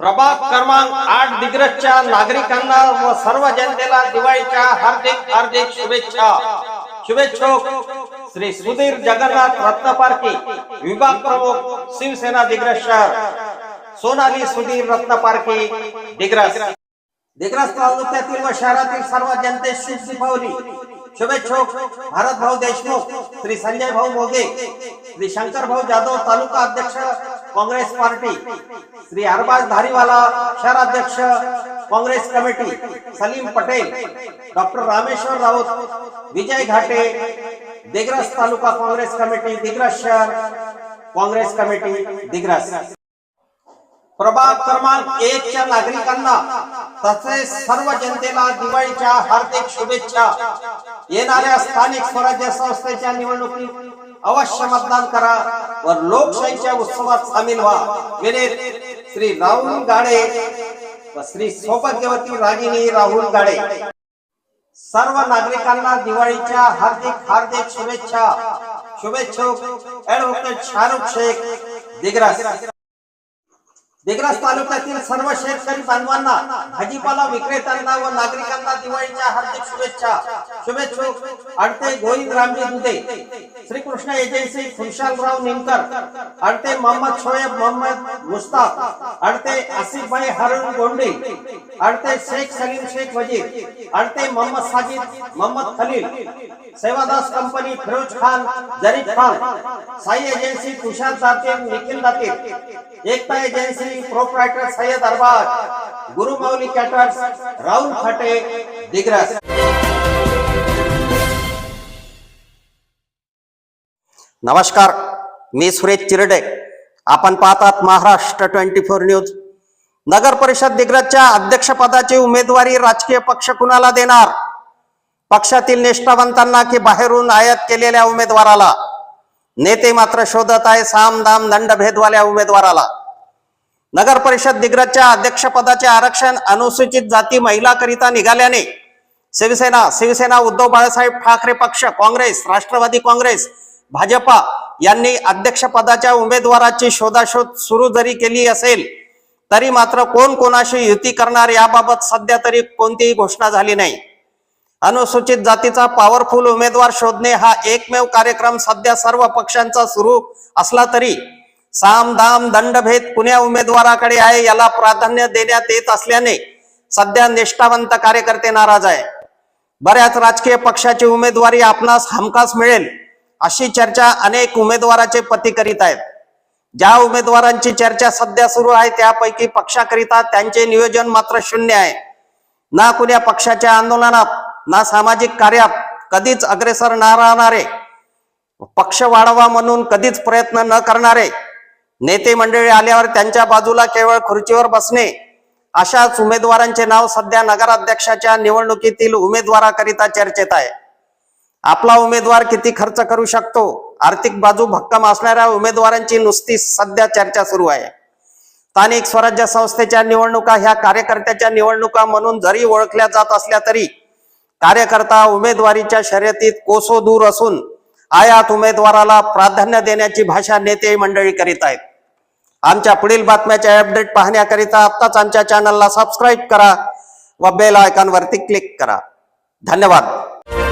प्रभाग क्रमांक आठ दिग्रजच्या नागरिकांना व सर्व जनतेला दिवाळीच्या हार्दिक हार्दिक शुभेच्छा. शुभेच्छुक श्री सुधीर जगन्नाथ रत्नपारखी विभाग प्रमुख शिवसेना दिग्रज शहर सोनाली सुधीर रत्नपारखी दिग्रज दिग्रज तालुक्यातील व शहरातील सर्व जनतेस शुभ दीपावली शुभेच्छुक भारत भाऊ देशमुख श्री संजय भाऊ मोगे श्री शंकर भाऊ जाधव तालुका अध्यक्ष काँग्रेस पार्टी श्री अरबाज धारीवाला शहराध्यक्ष Congress committee Salim Patel doctor Rameshwar Raut Vijay Ghate Digras taluka Congress committee Digras शहर काँग्रेस कमिटी दिग्रस. प्रभाग क्रमांक एक च्या नागरिकांना तसेच सर्व जनतेला दिवाळीच्या हार्दिक शुभेच्छा. येणाऱ्या स्थानिक स्वराज्य संस्थेच्या निवडणुकीत अवश्य मतदान करा. व लोकशाहीच्या उत्सवात सामील व्हा. विनीत श्री राहुल गाडे व श्री सौभाग्यवती रागिनी राहुल गाडे. सर्व नागरिकांना दिवाळीच्या हार्दिक हार्दिक शुभेच्छा. शुभेच्छुक ऍडव्होकेट शाहरुख शेख. दिग्रस. दिग्रस तालुक्यातील सर्व शेतकरी बांधवांना भाजीपाला विक्रेत्यांना व नागरिकांना दिवाळीच्या हार्दिक शुभेच्छा. शुभेच्छुक अडते गोई रामजी दुधे श्रीकृष्ण एजन्सी खुशालराव निमकर. अडते मोहम्मद शोएब मोहम्मद मुस्ताफ अडते आसिफभाई हारून गोंडे. अडते शेख सलीम शेख वजीर अडते Mohammed Sajid Mohammed Khalil Sevadas company Feroz Khan Zarif Khan Sai agency Tushar Date Nikhil Date Ekta agency proprietor Sayyad Arbaz Gurumauli caterers Rahul Phate Digras. नमस्कार मी सुरेश चिरडे. आपण पाहतात महाराष्ट्र ट्वेंटी फोर न्यूज. नगर परिषद दिग्रजच्या अध्यक्षपदाची उमेदवारी राजकीय पक्ष कुणाला देणार? पक्षातील निष्ठावंतांना की बाहेरून आयात केलेल्या उमेदवाराला? नेते मात्र शोधत आहे साम दाम दंडभेदवाल्या उमेदवाराला. नगर परिषद दिग्रजच्या अध्यक्षपदाचे आरक्षण अनुसूचित जाती महिलाकरिता निघाल्याने शिवसेना शिवसेना उद्धव बाळासाहेब ठाकरे पक्ष काँग्रेस राष्ट्रवादी काँग्रेस भाजपा यांनी अध्यक्षपदाच्या उमेदवाराची शोधाशोध सुरू जरी केली असेल तरी मात्र कोण कोणाशी युती करणार याबाबत सध्या तरी कोणतीही घोषणा झाली नाही. अनुसूचित जातीचा पॉवरफुल उमेदवार शोधणे हा एकमेव कार्यक्रम सध्या सर्व पक्षांचा सुरू असला तरी साम दाम दंडभेद कुण्या उमेदवाराकडे आहे याला प्राधान्य देण्यात येत असल्याने सध्या निष्ठावंत कार्यकर्ते नाराज आहे. बऱ्याच राजकीय पक्षाची उमेदवारी आपणास हमखास मिळेल अशी चर्चा अनेक उमेदवाराचे पती करीत आहेत. ज्या उमेदवारांची चर्चा सध्या सुरू आहे त्यापैकी पक्षाकरिता त्यांचे नियोजन मात्र शून्य आहे. ना कुण्या पक्षाच्या आंदोलनात ना सामाजिक कार्यात कधीच अग्रेसर न राहणारे पक्ष वाढवा म्हणून कधीच प्रयत्न न करणारे नेते मंडळी आल्यावर त्यांच्या बाजूला केवळ खुर्चीवर बसणे अशाच उमेदवारांचे नाव सध्या नगराध्यक्षाच्या निवडणुकीतील उमेदवाराकरिता चर्चेत आहे. आपला उमेदवार किती खर्च करू शकतो? आर्थिक बाजू भक्कम असणाऱ्या उमेदवारांची नुसती सध्या चर्चा सुरू आहे. स्थानिक स्वराज्य संस्थेच्या निवडणुका ह्या कार्यकर्त्याच्या निवडणुका म्हणून जरी ओळखल्या जात असल्या तरी कार्यकर्ता उमेदवारीच्या शर्यतीत कोसो दूर असून आयात उमेदवाराला प्राधान्य देण्याची भाषा नेते मंडळी करीत आहेत. आमच्या पुढील बातम्याचे अपडेट पाहण्याकरिता आत्ताच आमच्या चॅनलला सबस्क्राईब करा व बेल आयकॉनवरती क्लिक करा. धन्यवाद.